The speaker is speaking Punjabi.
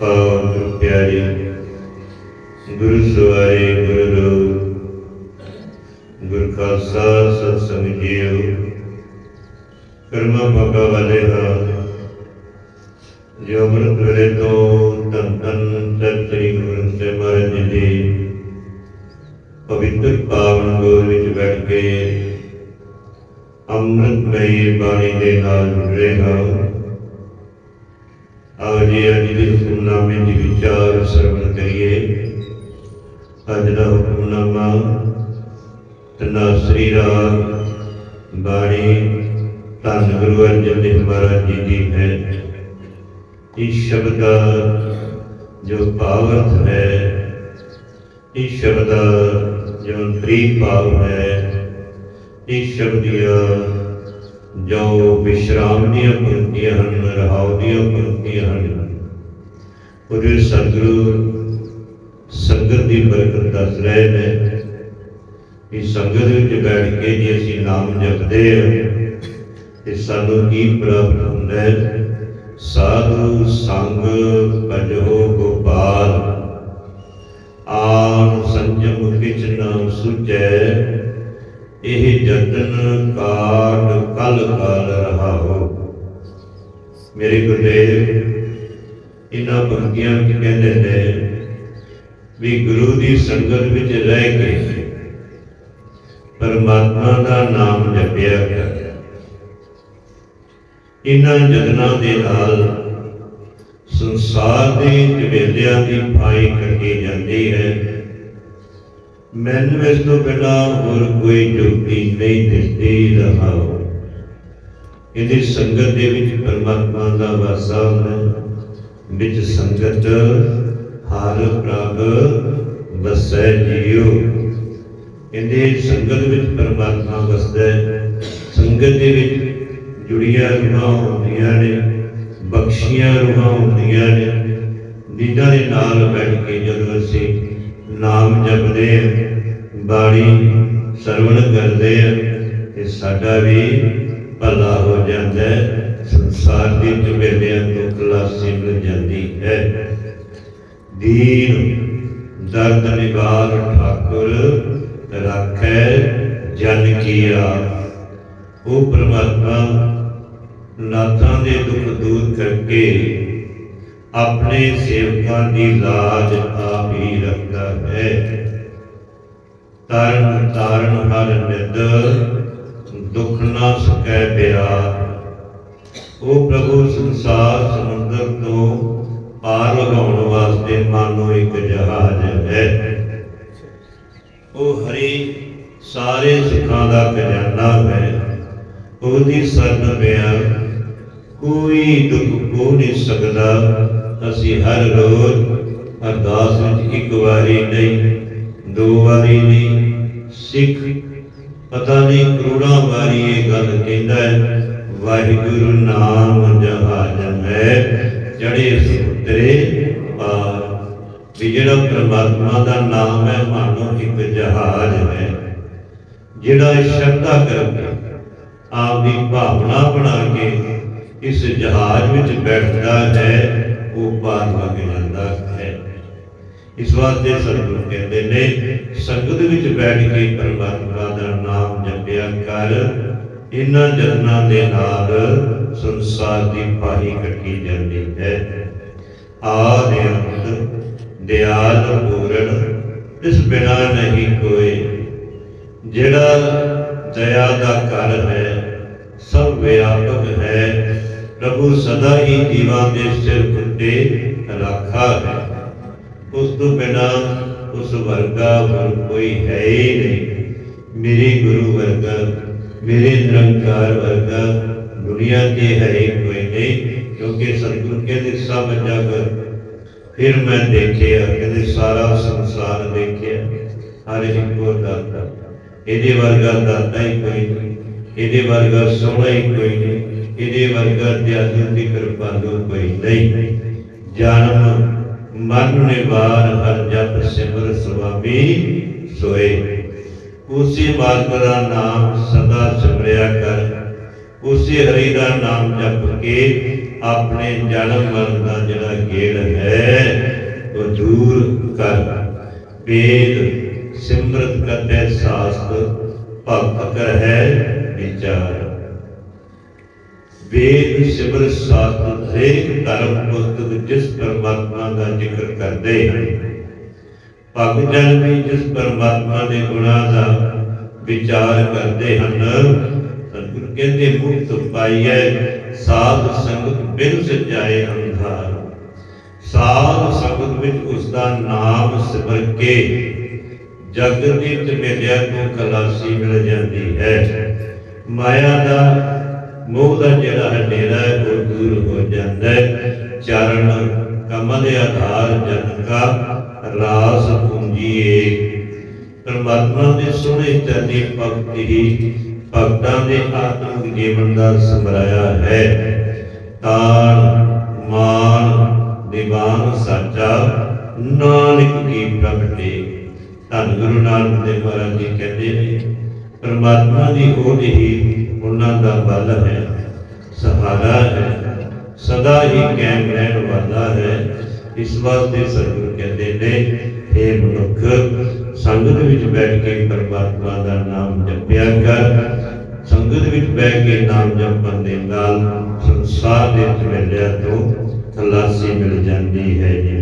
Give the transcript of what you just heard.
ਪਾਵਨ ਪਿਆਰੀ ਗੁਰੂ ਸਵਾਰੇ ਗੁਰੂ ਗੁਰ ਖਾਲਸਾ ਸਤ ਸੰਗ ਕਰਮਾ ਬਾਬਾ ਵਾਲੇ ਦਾ ਜੋ ਅਮਰਤ ਵੇਲੇ ਤੋਂ ਤਨ ਤਨ ਸਤਿ ਗੁਰੂ ਸਾਹਿਬ ਮਹਾਰਾਜ ਜੀ ਦੀ ਪਵਿੱਤਰ ਪਾਵਨ ਗੋਦ ਵਿੱਚ ਬੈਠ ਕੇ ਅੰਮ੍ਰਿਤ ਅੰਮ੍ਰਿਤਮਈ ਬਾਣੀ ਦੇ ਨਾਲ ਜੁੜੇ ਹਾਂ ਆਓ ਜੀ ਅੱਜ ਦੇ ਹੁਕਮਨਾਮੇ ਦੀ ਵਿਚਾਰ ਸਰਵਣ ਕਰੀਏ, ਅੱਜ ਦਾ ਹੁਕਮਨਾਮਾ ਤਨਾ ਸ੍ਰੀ ਰਾਗ ਬਾਣੀ ਧੰਨ ਗੁਰੂ ਅਰਜਨ ਦੇਵ ਮਹਾਰਾਜ ਜੀ ਦੀ ਹੈ। ਇਸ ਸ਼ਬਦ ਦਾ ਜੋ ਭਾਵ ਅਰਥ ਹੈ, ਇਸ ਸ਼ਬਦ ਦਾ ਜੋ ਅੰਤਰੀ ਭਾਵ ਹੈ, ਇਸ ਸ਼ਬਦ ਦੀਆਂ ਜੋ ਵਿਸ਼ਰਾਮ ਦੀਆਂ ਪੰਕਤੀਆਂ ਹਨ ਰਹਾਉ ਦੀਆਂ ਪੰਕਤੀਆਂ ਹਨ। ਉਹਦੇ ਸਤਿਗੁਰੂ ਸੰਗਤ ਦੀ ਬਰਕਤ ਦੱਸ ਰਹੇ ਨੇ ਕਿ ਸੰਗਤ ਵਿੱਚ ਬੈਠ ਕੇ ਜੇ ਅਸੀਂ ਨਾਮ ਜਪਦੇ ਹਾਂ ਤੇ ਸਾਨੂੰ ਕੀ ਪ੍ਰਾਪਤ ਹੁੰਦਾ ਹੈ? ਸਾਧੂ ਸੰਗ ਭਜੋ ਗੋਪਾਲ। ਆਨ ਸੰਜਮ ਕਿਛ ਨਾ ਸੁਝੈ ਇਹ ਜਤਨ ਕਾਟ ਕਲ ਕਾਲ ਰਹਾਓ। ਮੇਰੇ ਗੁਰਦੇਵ, ਇਹਨਾਂ ਪੰਕਤੀਆਂ ਵਿੱਚ ਕਹਿੰਦੇ ਨੇ ਵੀ ਗੁਰੂ ਦੀ ਸੰਗਤ ਵਿੱਚ ਰਹਿ ਕੇ ਪਰਮਾਤਮਾ ਦਾ ਨਾਮ ਜਪਿਆ ਗਿਆ। ਇਹਨਾਂ ਜਤਨਾਂ ਦੇ ਨਾਲ ਸੰਸਾਰ ਦੇ ਝਵੇਲਿਆਂ ਦੀ ਫਾਈ ਕੱਟੀ ਜਾਂਦੀ ਹੈ। ਮੈਨੂੰ ਇਸ ਤੋਂ ਬਿਨਾਂ ਹੋਰ ਕੋਈ ਚੁੱਪੀ ਨਹੀਂ ਦਿਸਦੀ ਰਹਾਓ। ਇਹਦੀ ਸੰਗਤ ਦੇ ਵਿੱਚ ਪਰਮਾਤਮਾ ਦਾ ਵਾਸਾ ਹੁੰਦਾ ਵਿੱਚ ਸੰਗਤ ਹਰ ਪ੍ਰਭ ਵਸੈ ਜੀਉ। ਇਹਦੇ ਸੰਗਤ ਵਿੱਚ ਪਰਮਾਤਮਾ ਵਸਦਾ ਹੈ। ਸੰਗਤ ਦੇ ਵਿੱਚ ਜੁੜੀਆਂ ਰੂਹਾਂ ਹੁੰਦੀਆਂ ਨੇ, ਬਖਸ਼ੀਆਂ ਰੂਹਾਂ ਹੁੰਦੀਆਂ ਨੇ। ਜਿਨ੍ਹਾਂ ਦੇ ਨਾਲ ਬੈਠ ਕੇ ਜਦੋਂ ਅਸੀਂ ਨਾਮ ਜਪਦੇ ਹਾਂ, ਬਾਣੀ ਸਰਵਣ ਕਰਦੇ ਹਾਂ, ਤੇ ਸਾਡਾ ਵੀ ਭਲਾ ਹੋ ਜਾਂਦਾ ਹੈ, ਸੰਸਾਰ ਦੀ ਝੁਮੇਲਿਆਂ ਤੋਂ ਖਲਾਸੀ ਮਿਲ ਜਾਂਦੀ ਹੈ। ਦੀਨ, ਦਰਦ ਨਿਵਾਰ ਠਾਕੁਰ ਰੱਖੈ ਜਨ ਕੀਆ ਉਹ ਪ੍ਰਮਾਤਮਾ ਨਾਥਾਂ ਦੇ ਦੁੱਖ ਦੂਰ ਕਰਕੇ ਆਪਣੇ ਸੇਵਕਾਂ ਦੀ ਲਾਜ ਆਪ ਹੀ ਰੱਖਦਾ ਹੈ। ਤਰਨ ਤਾਰਨ ਸੰਸਾਰ ਸਮੁੰਦਰ ਤੋਂ ਪਾਰ ਲਗਾਉਣ ਵਾਸਤੇ ਮਾਨੋ ਇੱਕ ਜਹਾਜ਼ ਹੈ। ਉਹ ਹਰੀ ਸਾਰੇ ਸੁੱਖਾਂ ਦਾ ਖਜ਼ਾਨਾ ਹੈ। ਉਹਦੀ ਸਰਨ ਪਿਆ ਕੋਈ ਦੁੱਖ ਕੋ ਨਹੀਂ ਸਕਦਾ। ਅਸੀਂ ਹਰ ਰੋਜ਼ ਅਰਦਾਸ ਵਿੱਚ ਇੱਕ ਵਾਰੀ ਨਹੀਂ, ਦੋ ਵਾਰੀ ਨਹੀਂ, ਸਿੱਖ ਪਤਾ ਨਹੀਂ ਕਰੋੜਾਂ ਵਾਰੀ ਇਹ ਗੱਲ ਕਹਿੰਦਾ ਹੈ। ਵਾਹਿਗੁਰੂ ਨਾਮ ਜਹਾਜ ਹੈ। ਜੜੇ ਸੁਤਰੇ ਪਾਰ ਵੀ ਜਿਹੜਾ ਪ੍ਰਮਾਤਮਾ ਦਾ ਨਾਮ ਹੈ, ਮਾਨੋ ਇੱਕ ਜਹਾਜ਼ ਹੈ। ਜਿਹੜਾ ਸ਼ਰਧਾ ਕਰਕੇ ਆਪ ਦੀ ਭਾਵਨਾ ਬਣਾ ਕੇ ਇਸ ਜਹਾਜ਼ ਵਿੱਚ ਬੈਠਦਾ ਹੈ, ਉਹ ਪਾਰ ਵਗ ਜਾਂਦਾ ਹੈ। ਇਸ ਵਾਸਤੇ ਸਤਿਗੁਰੂ ਕਹਿੰਦੇ ਨੇ, ਸੰਗਤ ਵਿੱਚ ਬੈਠ ਕੇ ਪਰਮਾਤਮਾ ਦਾ ਨਾਮ ਜਪਿਆ ਕਰ। ਇਹਨਾਂ ਜਨਾਂ ਦੇ ਨਾਲ ਸੰਸਾਰ ਦੀ ਪਾਹੀ ਕੱਟੀ ਜਾਂਦੀ ਹੈ। ਆਦਿ ਅੰਤ ਦਿਆਲ ਪੂਰਨ, ਇਸ ਬਿਨਾ ਨਹੀਂ ਕੋਈ। ਜਿਹੜਾ ਦਇਆ ਦਾ ਘਰ ਹੈ, ਸਭ ਵਿਆਪਕ ਹੈ। ਪ੍ਰਭੂ ਸਦਾ ਹੀ ਜੀਵਾਂ ਦੇ ਸਿਰ ਉੱਤੇ ਰੱਖਾ ਹੈ। ਉਸ ਤੋਂ ਬਿਨਾ ਉਸ ਵਰਗਾ ਹੋਰ ਕੋਈ ਹੈ ਹੀ ਨਹੀਂ। ਮੇਰੇ ਗੁਰੂ ਵਰਗਾ ਮੇਰੇ ਨਿਰੰਕਾਰ ਵਰਗਾ ਦੁਨੀਆ ਤੇ ਹੈ ਹੀ ਕੋਈ ਨਹੀਂ ਕਿਉਂਕਿ ਸਤਿਗੁਰੂ ਕਹਿੰਦੇ, ਸਭ ਜਗ ਫਿਰ ਮੈਂ ਦੇਖਿਆ ਸਾਰਾ ਸੰਸਾਰ ਦੇਖਿਆ, ਹਰ ਇੱਕੋ ਦਾਤਾ। ਇਹਦੇ ਵਰਗਾ ਦਾਤਾ ਹੀ ਕੋਈ ਨਹੀਂ, ਇਹਦੇ ਵਰਗਾ ਸੋਹਣਾ ਹੀ ਕੋਈ ਨਹੀਂ, ਇਹਦੇ ਵਰਗਾ ਦਿਆਲੂ ਦੀ ਕਿਰਪਾਲੂ ਕੋਈ ਨਹੀਂ। ਜਨਮ ਮਰਨ ਨਿਵਾਰ ਹਰ ਜਪ ਸਿਮਰ ਸੁਆਮੀ ਸੋਏ। ਉਸੇ ਮਾਲਕ ਦਾ ਨਾਮ ਸਦਾ ਸਿਮਰਿਆ ਕਰ। ਉਸੇ ਹਰੀ ਦਾ ਨਾਮ ਜਪ ਕੇ ਆਪਣੇ ਜਨਮ ਮਰਨ ਦਾ ਜਿਹੜਾ ਗੇੜ ਹੈ, ਉਹ ਦੂਰ ਕਰ। ਵੇਦ ਸਿਮਰਤ ਕਰਤੇ ਸਾਸਤ, ਭਗਤ ਕਰ ਹੈ ਵਿਚਾਰ। ਵੇਦ ਸਿਮਰ ਸਾਸਤ ਹਰੇਕ ਧਰਮ ਪੁਸਤਕ ਜਿਸ ਪਰਮਾਤਮਾ ਦਾ ਜ਼ਿਕਰ ਕਰਦੇ ਹਨ ਭਗਤ ਜਨ ਵੀ ਜਿਸ ਪਰਮਾਤਮਾ ਦੇ ਗੁਣਾਂ ਦਾ ਵਿਚਾਰ ਕਰਦੇ ਹਨ, ਸਤਿਗੁਰ ਕਹਿੰਦੇ, ਮੁਕਤ ਪਾਈਐ, ਸਾਧ ਸੰਗਤ ਬਿਨ ਸਜਾਏ ਅੰਧਾਰ। ਸਾਧ ਸੰਗਤ ਵਿੱਚ ਉਸ ਦਾ ਨਾਮ ਸਿਮਰ ਕੇ ਜਗਤ ਦੀ ਝਮੇਲਿਆਂ ਤੋਂ ਖਲਾਸੀ ਮਿਲ ਜਾਂਦੀ ਹੈ। ਮਾਇਆ ਦਾ ਮੋਹ ਦਾ ਜਿਹੜਾ ਹਨੇਰਾ ਹੈ, ਉਹ ਦੂਰ ਹੋ ਜਾਂਦਾ ਹੈ। ਚਰਨ ਕਮਲ ਆਧਾਰ ਜਨ ਕਾ ਰਾਸ ਪੂੰਜੀਏ। ਪਰਮਾਤਮਾ ਦੇ ਸੋਹਣੇ ਚਰਨੀ ਭਗਤ ਹੀ ਭਗਤਾਂ ਦੇ ਆਤਮਿਕ ਜੀਵਨ ਦਾ ਸਮਰਾਇਆ ਹੈ। ਤਾਣ ਮਾਨ ਨਿਵਾਨ ਸਾਚਾ, ਨਾਨਕ ਕੀ ਪ੍ਰਗਟੇ। ਧੰਨ ਗੁਰੂ ਨਾਨਕ ਦੇਵ ਮਹਾਰਾਜ ਜੀ ਕਹਿੰਦੇ ਨੇ, ਪਰਮਾਤਮਾ ਦੀ ਹੋਂਦ ਹੀ ਉਹਨਾਂ ਦਾ ਬਲ ਹੈ। ਸਹਾਰਾ ਹੈ, ਸਦਾ ਹੀ ਕਾਇਮ ਰਹਿਣ ਵਾਲਾ ਹੈ। ਇਸ ਵਾਸਤੇ ਸਤਿਗੁਰ ਕਹਿੰਦੇ ਨੇ हे ਮਨੁੱਖ, ਸੰਗਤ ਵਿੱਚ ਬੈਠ ਕੇ ਪਰਮਾਤਮਾ ਦਾ ਨਾਮ ਜਪਿਆ ਕਰ। ਸੰਗਤ ਵਿੱਚ ਬੈਠ ਕੇ ਨਾਮ ਜਪਣ ਦੇ ਨਾਲ ਸੰਸਾਰ ਦੇ ਝਮੇਲਿਆਂ ਤੋਂ ਖਲਾਸੀ ਮਿਲ ਜਾਂਦੀ ਹੈ ਜੀ।